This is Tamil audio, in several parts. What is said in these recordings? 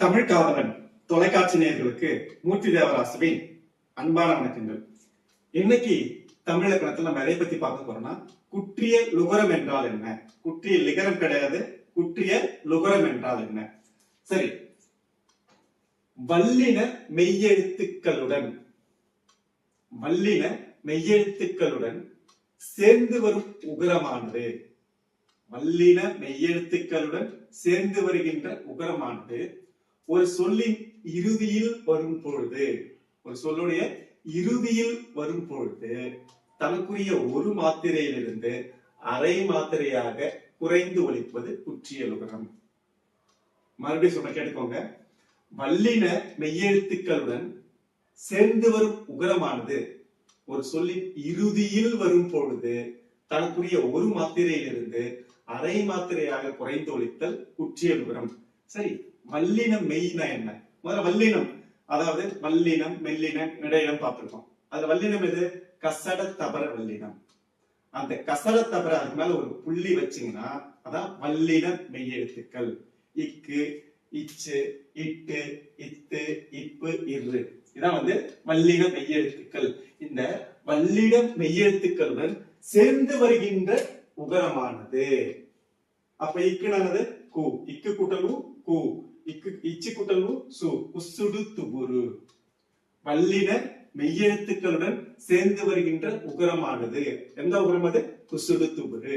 தமிழ் காதலன் தொலைக்காட்சி நேர்களுக்கு மூர்த்தி தேவராசுவின் அன்பான வணக்கங்கள். இன்னைக்கு தமிழ் இலக்கணத்துல நம்ம எதை பத்தி பார்க்க போறோம்னா குற்றிய லுகரம் என்றால் என்ன? குற்றிய லிகரம் கிடையாது குற்றிய லுகரம் என்றால் என்ன? சரி. வல்லின மெய்யெழுத்துக்களுடன் வல்லின மெய்யெழுத்துக்களுடன் சேர்ந்து வரும் உகரமானது. வல்லின மெய்யெழுத்துக்களுடன் சேர்ந்து வருகின்ற உகரமானது ஒரு சொல்லின் இறுதியில் வரும் பொழுது ஒரு சொல்லுடைய இறுதியில் வரும் பொழுது தனக்குரிய ஒரு மாத்திரையிலிருந்து அரை மாத்திரையாக குறைந்து ஒழிப்பது குற்றியலுகரம் மறுபடியும் சொல்ல கேட்டுக்கோங்க. வல்லின மெய்யெழுத்துக்களுடன் சேர்ந்து வரும் உகரமானது ஒரு சொல்லின் இறுதியில் வரும் பொழுது தனக்குரிய ஒரு மாத்திரையிலிருந்து அரை மாத்திரையாக குறைந்து ஒழித்தல் குற்றியல் உகரம் சரி வல்லினம் மெய்னா என்ன? முதல்ல வல்லினம். அதாவது வல்லினம் மெல்லினம் இடையினம் பார்த்திருக்கோம். அது வல்லினம் எது? கசட தபர வல்லினம். அந்த கசட தபர அதுக்கு மேல ஒரு புள்ளி வச்சீங்கன்னா அதான் வல்லின மெய்யெழுத்துக்கள் இக்கு இச்சு இட்டு இத்து இப்பு இரு. இதான் வந்து வல்லின மெய்யெழுத்துக்கள் இந்த வல்லின மெய்யெழுத்துக்களுடன் சேர்ந்து வருகின்ற உகரமானது. அப்ப இக்குனானது கூ. இக்கு கூட்டலும் கூ. இக்கு இச்சு கூட்டலு சு குசுடு துபுரு வல்லின மெய்யெழுத்துக்களுடன் சேர்ந்து வருகின்ற உகரமானது. எந்த உகரம் அது? குசுடு துபுரு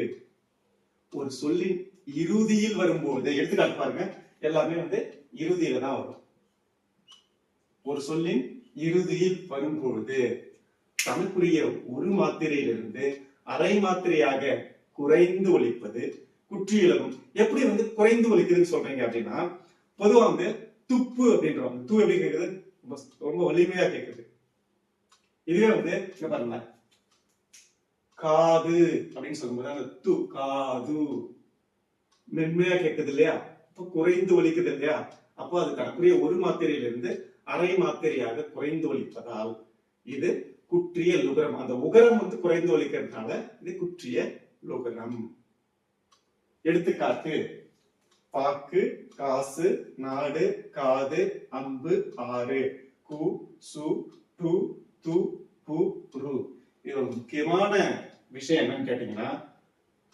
ஒரு சொல்லின் இறுதியில் வரும்போது எடுத்துக்காட்டு பாருங்க. எல்லாமே வந்து இறுதியில தான் வரும். ஒரு சொல்லின் இறுதியில் வரும்பொழுது தனக்குரிய ஒரு மாத்திரையிலிருந்து அரை மாத்திரையாக குறைந்து ஒழிப்பது குற்றியலகும் எப்படி வந்து குறைந்து ஒழிக்குதுன்னு சொல்றீங்க அப்படின்னா பொதுவா வந்து துப்பு அப்படின்றவங்க தூ எப்படி கேக்குது ரொம்ப ரொம்ப வலிமையா கேக்குது. இதுவே வந்து இங்க பாருங்க காது அப்படின்னு சொல்லும்போது அந்த து காது. மென்மையா கேக்குது இல்லையா? அப்ப குறைந்து ஒலிக்குது இல்லையா? அப்போ அது தனக்குரிய ஒரு மாத்திரையிலிருந்து அரை மாத்திரையாக குறைந்து ஒலிப்பதால் இது குற்றிய லுகரம். அந்த உகரம் வந்து குறைந்து ஒலிக்கிறதுனால இது குற்றிய லுகரம். எடுத்துக்காட்டு பாக்கு காசு நாடு காது அம்பு ஆறு. கு சு டு து பு ரு. இது முக்கியமான விஷயம் என்னன்னு கேட்டீங்கன்னா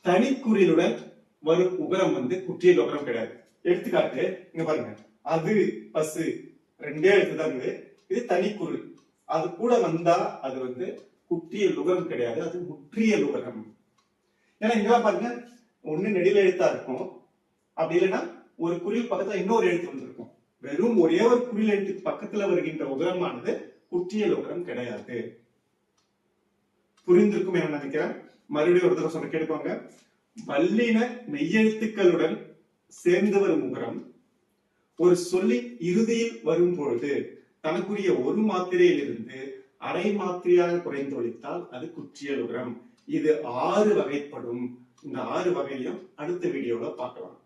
தனிக்குறியலுடன் வரும் உகரம் வந்து குற்றியல் உகரம் கிடையாது. எடுத்துக்காட்டு இங்க பாருங்க. அது பசு. ரெண்டே எழுத்து தான் இருக்குது. இது தனிக்குறி. அது கூட வந்தா அது வந்து குற்றிய லுகரம் கிடையாது. அது முற்றிய லுகரம் ஏன்னா இங்கெல்லாம் பாருங்க ஒண்ணு நெடில எழுத்தா இருக்கும். அப்படி இல்லைன்னா ஒரு குறில் பக்கத்துல இன்னொரு எழுத்து வந்திருக்கும். வெறும் ஒரே ஒரு குறில் எழுத்துக்கு பக்கத்துல வருகின்ற உகரமானது குற்றியல் உகரம் கிடையாது. புரிந்திருக்கும் என நினைக்கிறேன். மறுபடியும் ஒரு தடவை சொல்ல கேட்டுக்கோங்க. வல்லின மெய்யெழுத்துக்களுடன் சேர்ந்து வரும் உகரம் ஒரு சொல்லின் இறுதியில் வரும் பொழுது தனக்குரிய ஒரு மாத்திரையிலிருந்து அரை மாத்திரையாக குறைந்து ஒழித்தால் அது குற்றியல் உரம் இது ஆறு வகைப்படும். இந்த ஆறு வகையிலும் அடுத்த வீடியோல பார்க்கலாம்.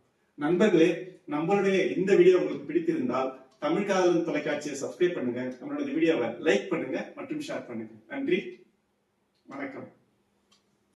நண்பர்களே நம்மளுடைய இந்த வீடியோ உங்களுக்கு பிடித்திருந்தால் தமிழ் காதலன் தொலைக்காட்சியை சப்ஸ்கிரைப் பண்ணுங்க. நம்மளோட வீடியோவை லைக் பண்ணுங்க மற்றும் ஷேர் பண்ணுங்க. நன்றி. வணக்கம்.